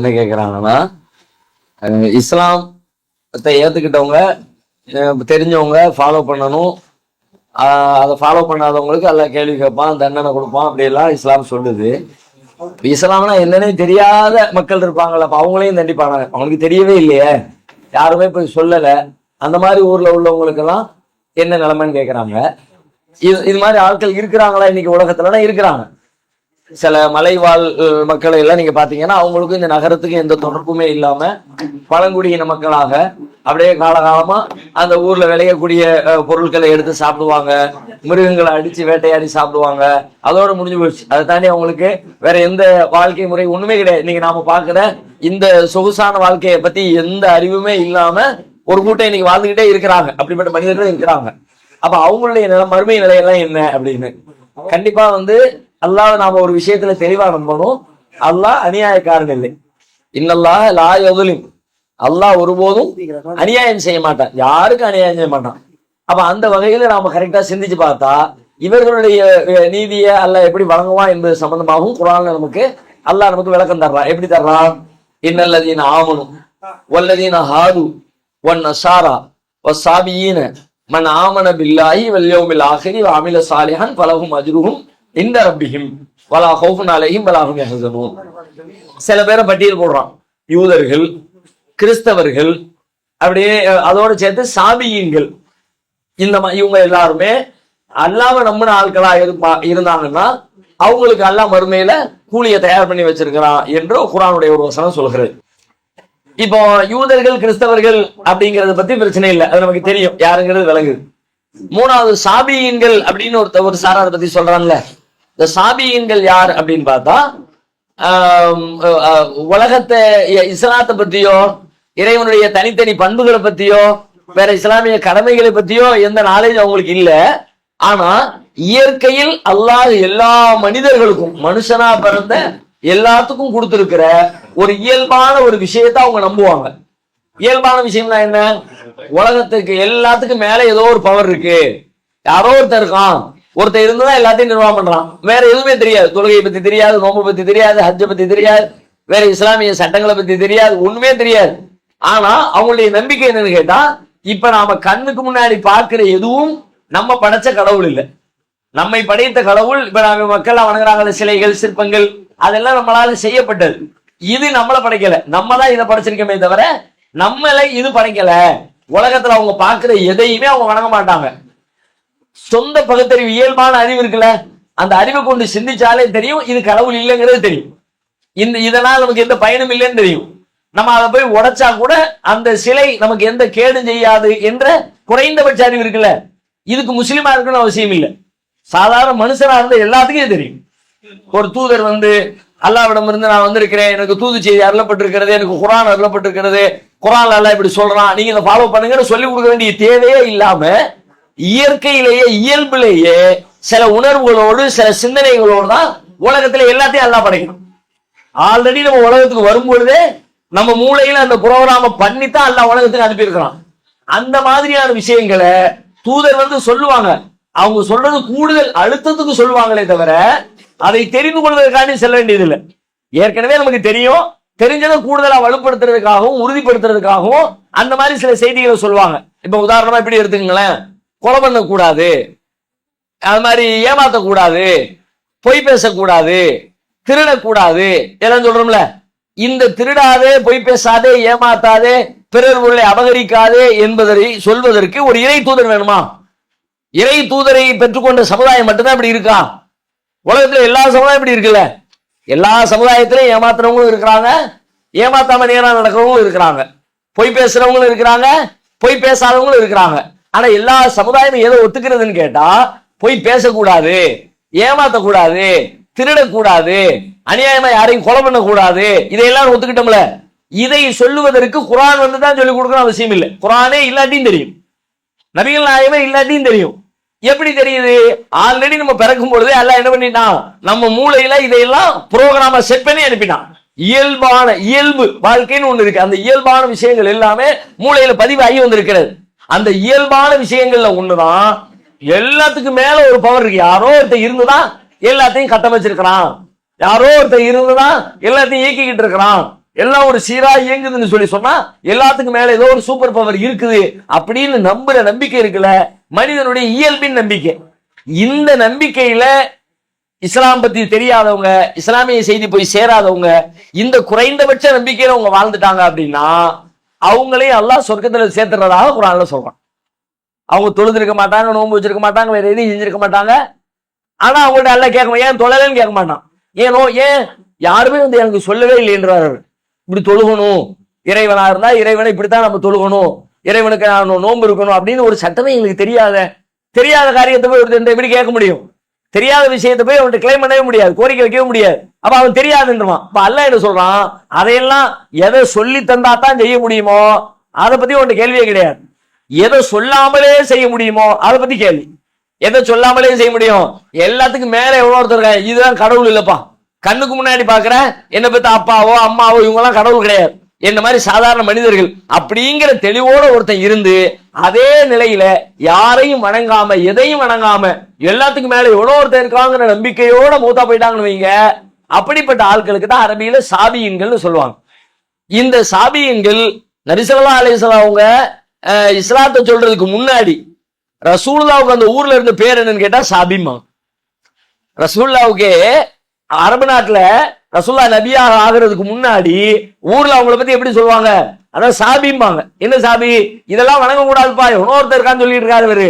என்ன கேட்குறாங்கன்னா இஸ்லாம் இஸ்லாமத்தை ஏத்துக்கிட்டவங்க தெரிஞ்சவங்க ஃபாலோ பண்ணணும். ஆஹ் அதை ஃபாலோ பண்ணாதவங்களுக்கு எல்லாம் கேள்வி கேட்பான் தண்டனை கொடுப்பான் அப்படியெல்லாம் இஸ்லாம் சொல்லுது. இஸ்லாம்னா என்னன்னே தெரியாத மக்கள் இருப்பாங்கல்ல அப்போ அவங்களையும் தண்டிப்பாங்க அவங்களுக்கு தெரியவே இல்லையே. யாருமே போய் சொல்லலை. அந்த மாதிரி ஊர்ல உள்ளவங்களுக்கெல்லாம் என்ன நிலைமைன்னு கேட்குறாங்க இது இது மாதிரி ஆட்கள் இருக்கிறாங்களா இன்னைக்கு உலகத்துலன்னா இருக்கிறாங்க. சில மலைவாழ் மக்களை எல்லாம் நீங்க பாத்தீங்கன்னா அவங்களுக்கும் இந்த நகரத்துக்கு எந்த தொடர்புமே இல்லாம பழங்குடியின மக்களாக அப்படியே காலகாலமா அந்த ஊர்ல விளையக்கூடிய பொருட்களை எடுத்து சாப்பிடுவாங்க. மிருகங்களை அடிச்சு வேட்டையாடி சாப்பிடுவாங்க. அதோட முடிஞ்சு போச்சு. அதை தாண்டி அவங்களுக்கு வேற எந்த வாழ்க்கை முறை ஒண்ணுமே கிடையாது. இன்னைக்கு நாம பாக்குற இந்த சொகுசான வாழ்க்கையை பத்தி எந்த அறிவுமே இல்லாம ஒரு கூட்டம் இன்னைக்கு வாழ்ந்துகிட்டே இருக்கிறாங்க. அப்படிப்பட்ட மனிதர்கள் இருக்கிறாங்க. அப்ப அவங்களுடைய நிலை மறுமை நிலையெல்லாம் என்ன அப்படின்னு? கண்டிப்பா வந்து அல்லாஹ் நாம ஒரு விஷயத்துல தெளிவா நம்பணும். அல்லாஹ் அநியாயக்காரன் இல்லை. இல்லல்லாஹ் லா யதுலிம். அல்லாஹ் ஒருபோதும் அநியாயம் செய்ய மாட்டான். யாருக்கும் அநியாயம் செய்ய மாட்டான்? அப்ப அந்த வகையில நாம கரெக்டா சிந்திச்சு பார்த்தா இவர்களுடைய நீதியை அல்ல எப்படி வழங்குவான் என்பது சம்பந்தமாகவும் குரான் நமக்கு அல்லாஹ் நமக்கு விளக்கம் தர்றான் எப்படி தர்றான் இன்னல்லதீன ஆமனும் வல்லதீன ஹாது ஒன் நசாரா வசாபியீன மன் ஆமன பில்லாஹி வல்யோமில் ஆஹிரி அமில சாலிஹான் பலகும் அஜ்ருஹும் இந்த ரப்பிஹிம் வலா ஹௌஃபுன் அலைஹிம் வலா சில பேரை பட்டியல் போடுறான். யூதர்கள் கிறிஸ்தவர்கள் அப்படியே அதோட சேர்த்து சாபியீன்கள். இந்த இவங்க எல்லாருமே அல்லாம நம்பின ஆட்களா இருப்பா இருந்தாங்கன்னா அவங்களுக்கு அல்லா மறுமையில கூலிய தயார் பண்ணி வச்சிருக்கிறான் என்று குரானுடைய ஒரு வசனம் சொல்கிறது. இப்போ யூதர்கள் கிறிஸ்தவர்கள் அப்படிங்கறத பத்தி பிரச்சனை இல்லை. அது நமக்கு தெரியும். யாருங்கிறது விளங்குது. மூணாவது சாபியன்கள் அப்படின்னு ஒரு ஒரு சாராரை பத்தி சொல்றான்ல. இந்த சாபியீன்கள் யார் அப்படின்னு பார்த்தா உலகத்தை இஸ்லாத்தை பத்தியோ இறைவனுடைய தனித்தனி பண்புகளை பத்தியோ வேற இஸ்லாமிய கடமைகளை பத்தியோ எந்த நாலேஜ் அவங்களுக்கு இல்லை. ஆனா இயற்கையில் அல்லாஹ் எல்லா மனிதர்களுக்கும் மனுஷனா பிறந்த எல்லாத்துக்கும் கொடுத்திருக்கிற ஒரு இயல்பான ஒரு விஷயத்தை அவங்க நம்புவாங்க. இயல்பான விஷயம்னா என்ன? உலகத்துக்கு எல்லாத்துக்கும் மேல ஏதோ ஒரு பவர் இருக்கு. யாரோ ஒருத்தர் இருக்கான். ஒருத்தர் இருந்துதான் எல்லாத்தையும் நிர்வாகம் பண்றான். வேற எதுவுமே தெரியாது. தொழுகையை பத்தி தெரியாது நோம்பு பத்தி தெரியாது ஹஜ்ஜை பத்தி தெரியாது வேற இஸ்லாமிய சட்டங்களை பத்தி தெரியாது ஒண்ணுமே தெரியாது. ஆனா அவங்களுடைய நம்பிக்கை என்னன்னு கேட்டா இப்ப நாம கண்ணுக்கு முன்னாடி பார்க்கிற எதுவும் நம்ம படைச்ச கடவுள் இல்லை. நம்மை படைத்த கடவுள் இப்ப நாம மக்கள் வணங்குறாங்க சிலைகள் சிற்பங்கள் அதெல்லாம் நம்மளால செய்யப்பட்டது. இது நம்மளை படைக்கல. நம்ம தான் இதை படைச்சிருக்கோமே தவிர நம்மளை இது படைக்கல. உலகத்துல அவங்க பாக்குற எதையுமே அவங்க வணங்க மாட்டாங்க. சொந்த பகுத்தறிவு இயல்பான அறிவு இருக்குல்ல? அந்த அறிவை கொண்டு சிந்திச்சாலே தெரியும். இது கடவுள் இல்லைங்கிறது தெரியும். இந்த இதனால் நமக்கு எந்த பயனும் இல்லைன்னு தெரியும். நம்ம அதை போய் உடைச்சா கூட அந்த சிலை நமக்கு எந்த கேடும் செய்யாது என்ற குறைந்தபட்ச அறிவு இருக்குல்ல? இதுக்கு முஸ்லீமா இருக்கணும்னு அவசியம் இல்லை. சாதாரண மனுஷனா இருந்த எல்லாத்துக்கும் இது தெரியும். ஒரு தூதர் வந்து அல்லாவிடம் இருந்து நான் வந்திருக்கிறேன். எனக்கு தூது செய்தி அருளப்பட்டிருக்கிறது. எனக்கு குரான் அருளப்பட்டிருக்கிறது. குரான் அல்லாஹ் இப்படி சொல்றான். நீங்க இதை ஃபாலோ பண்ணுங்கன்னு சொல்லி கொடுக்க வேண்டிய தேவையே இல்லாம இயற்கையிலேயே இயல்பிலேயே சில உணர்வுகளோடு சில சிந்தனைகளோடு தான் உலகத்துல எல்லாத்தையும் அல்லா படைக்கணும். ஆல்ரெடி நம்ம உலகத்துக்கு வரும்பொழுதே நம்ம மூளையில அந்த புரோகிராம பண்ணித்தான் எல்லாம் உலகத்துக்கு அனுப்பியிருக்கிறான். அந்த மாதிரியான விஷயங்களை தூதர் வந்து சொல்லுவாங்க. அவங்க சொல்றது கூடுதல் அழுத்தத்துக்கு சொல்லுவாங்களே தவிர அதை தெரிந்து கொள்வதற்காண்டி செல்ல வேண்டியதில்லை. ஏற்கனவே நமக்கு தெரியும். தெரிஞ்சதை கூடுதலா வலுப்படுத்துறதுக்காகவும் உறுதிப்படுத்துறதுக்காகவும் அந்த மாதிரி சில செய்திகளை சொல்லுவாங்க. இப்ப உதாரணமா இப்படி எடுத்துக்கங்களேன். கொலை பண்ணக்கூடாது. அது மாதிரி ஏமாத்தக்கூடாது. பொய் பேசக்கூடாது. திருடக்கூடாது. எல்லாம் சொல்றோம்ல. இந்த திருடாதே பொய் பேசாதே ஏமாத்தாதே பிறர் பொருளை அபகரிக்காதே என்பதை சொல்வதற்கு ஒரு இறை தூதர் வேணுமா? இறை தூதரை பெற்றுக்கொண்ட சமுதாயம் மட்டும்தான் இப்படி இருக்கா? உலகத்துல எல்லா சமுதாயம் இப்படி இருக்குல்ல? எல்லா சமுதாயத்திலையும் ஏமாத்துறவங்களும் இருக்கிறாங்க. ஏமாத்தாம நேரம் நடக்கிறவங்களும் இருக்கிறாங்க. பொய் பேசுறவங்களும் இருக்கிறாங்க. பொய் பேசாதவங்களும் இருக்கிறாங்க. ஆனா எல்லா சமுதாயமும் ஏதோ ஒத்துக்கிறதுன்னு கேட்டா போய் பேசக்கூடாது ஏமாத்தக்கூடாது திருடக்கூடாது அநியாயமா யாரையும் கொலை பண்ணக்கூடாது இதையெல்லாம் ஒத்துக்கிட்டோம்ல. இதை சொல்லுவதற்கு குரான் வந்து தான் சொல்லி கொடுக்கணும் அவசியம் இல்லை. குரானே இல்லாட்டியும் தெரியும். நபிகள் நாயமே இல்லாட்டியும் தெரியும். எப்படி தெரியுது? ஆல்ரெடி நம்ம பிறக்கும் பொழுதே எல்லாம் என்ன பண்ணிட்டான்? நம்ம மூளையில இதையெல்லாம் புரோகிராம செட் பண்ணி அனுப்பினான் இயல்பான இயல்பு வாழ்க்கைன்னு ஒண்ணு இருக்கு. அந்த இயல்பான விஷயங்கள் எல்லாமே மூளையில பதிவாகி வந்திருக்கிறது. அந்த இயல்பான விஷயங்கள்ல ஒண்ணுதான். எல்லாத்துக்கும் மேல ஒரு பவர் இருக்கு. யாரோ ஒருத்தர் இருந்துதான் எல்லாத்தையும் கட்டமைச்சிருக்கிறான் யாரோ ஒருத்தர் இருந்துதான் எல்லாத்தையும் இயக்கிக்கிட்டு இருக்கிறான். எல்லாம் ஒரு சீரா இயங்குதுன்னு சொல்லி சொன்னா எல்லாத்துக்கும் மேல ஏதோ ஒரு சூப்பர் பவர் இருக்குது அப்படின்னு நம்புற நம்பிக்கை இருக்குல்ல. மனிதனுடைய இயல்பின் நம்பிக்கை. இந்த நம்பிக்கையில இஸ்லாம் பத்தி தெரியாதவங்க இஸ்லாமிய செய்தி போய் சேராதவங்க இந்த குறைந்தபட்ச நம்பிக்கையில அவங்க வாழ்ந்துட்டாங்க அப்படின்னா அவங்களையும் அல்லாஹ் சொர்க்கத்தில் சேர்த்துறதாக குரான்ல சொல்றான். அவங்க தொழுதிருக்க மாட்டாங்க நோன்பு வச்சிருக்க மாட்டாங்க வேற எதையும் செஞ்சிருக்க மாட்டாங்க. ஆனா அவங்கள்ட்ட எல்லாம் கேட்க ஏன் தொழலன்னு கேட்க மாட்டான்? ஏனோ ஏன்? யாருமே வந்து எனக்கு சொல்லவே இல்லை என்றார் அவர். இப்படி தொழுகணும். இறைவனா இருந்தா இறைவனை இப்படித்தான் நம்ம தொழுகணும். இறைவனுக்கு நான் நோன்பு இருக்கணும். அப்படின்னு ஒரு சட்டமே எங்களுக்கு தெரியாத தெரியாத காரியத்தை போய் ஒருத்தர் எப்படி கேட்க முடியும்? தெரியாத விஷயத்தை போய் அவன்கிட்ட கிளைம் பண்ணவே முடியாது கோரிக்கை வைக்கவே முடியாது. அப்ப அவன் தெரியாதுன்றவான் அப்ப அல்ல என்ன சொல்றான்? அதையெல்லாம் எதை சொல்லி தந்தா தான் செய்ய முடியுமோ அதை பத்தி உன்கிட்ட கேள்வியே கிடையாது. எதை சொல்லாமலே செய்ய முடியுமோ அதை பத்தி கேள்வி. எதை சொல்லாமலே செய்ய முடியும்? எல்லாத்துக்கும் மேல எவ்வளோ ஒருத்தர் இருக்காங்க? இதுதான் கடவுள் இல்லப்பா. கண்ணுக்கு முன்னாடி பாக்குற என்ன பத்தி அப்பாவோ அம்மாவோ இவங்க எல்லாம் கடவுள் கிடையாது. என்ன மாதிரி சாதாரண மனிதர்கள். அப்படிங்கிற தெளிவோட ஒருத்தன் இருந்து அதே நிலையில யாரையும் வணங்காம எதையும் வணங்காம எல்லாத்துக்கும் மேல எவ்வளோ ஒருத்தன் இருக்காங்கிற நம்பிக்கையோட மூத்தா போயிட்டாங்கன்னு வைங்க. அப்படிப்பட்ட ஆட்களுக்கு தான் அரபியில சாபியன்கள்னு சொல்லுவாங்க. இந்த சாபியன்கள் நரிசல்லா அலிசல்லா அவங்க இஸ்லாத்தை சொல்றதுக்கு முன்னாடி ரசூல்லாவுக்கு அந்த ஊர்ல இருந்த பேர் என்னன்னு கேட்டா சாபிமா ரசூல்லாவுக்கு அரபு நாட்டுல ரசூல்லா நபியாக ஆகிறதுக்கு முன்னாடி ஊர்ல அவங்கள பத்தி எப்படி சொல்லுவாங்க? அதான் சாபிம்பாங்க. என்ன சாபி? இதெல்லாம் வணங்க கூடாதுப்பா இன்னொருத்தர் இருக்கான்னு சொல்லிட்டு இருக்காரு இவரு.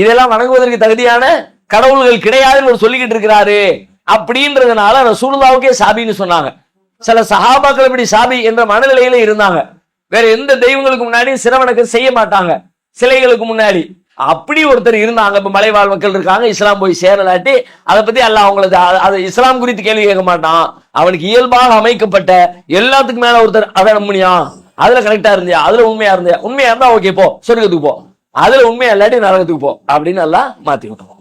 இதெல்லாம் வணங்குவதற்கு தகுதியான கடவுள்கள் கிடையாதுன்னு ஒரு சொல்லிக்கிட்டு இருக்கிறாரு. அப்படின்றதுனால ரசூலுல்லாவுக்கே சாபின்னு சொன்னாங்க. சில சஹாபாக்கள் இப்படி சாபி என்ற மனநிலையில இருந்தாங்க. வேற எந்த தெய்வங்களுக்கு முன்னாடி சிரவணக்கம் செய்ய மாட்டாங்க. சிலைகளுக்கு முன்னாடி. அப்படி ஒருத்தர் இருந்தாங்க. இப்ப மலைவாழ் மக்கள் இருக்காங்க. இஸ்லாம் போய் சேரலாட்டி அதை பத்தி அல்ல அவங்களுக்கு அதை அது இஸ்லாம் குறித்து கேள்வி கேட்க மாட்டான். அவனுக்கு இயல்பாக அமைக்கப்பட்ட எல்லாத்துக்கும் மேல ஒருத்தர் அதை நம்பினியா அதுல கரெக்டா இருந்தியா? அதுல உண்மையா இருந்தியா? உண்மையா இருந்தா ஓகே போ. சொர்க்கத்துக்கு போ. அதுல உண்மையா இல்லாட்டி நரகத்துக்கு போ. அப்படின்னு எல்லாம் மாத்தி விட்டுருவோம்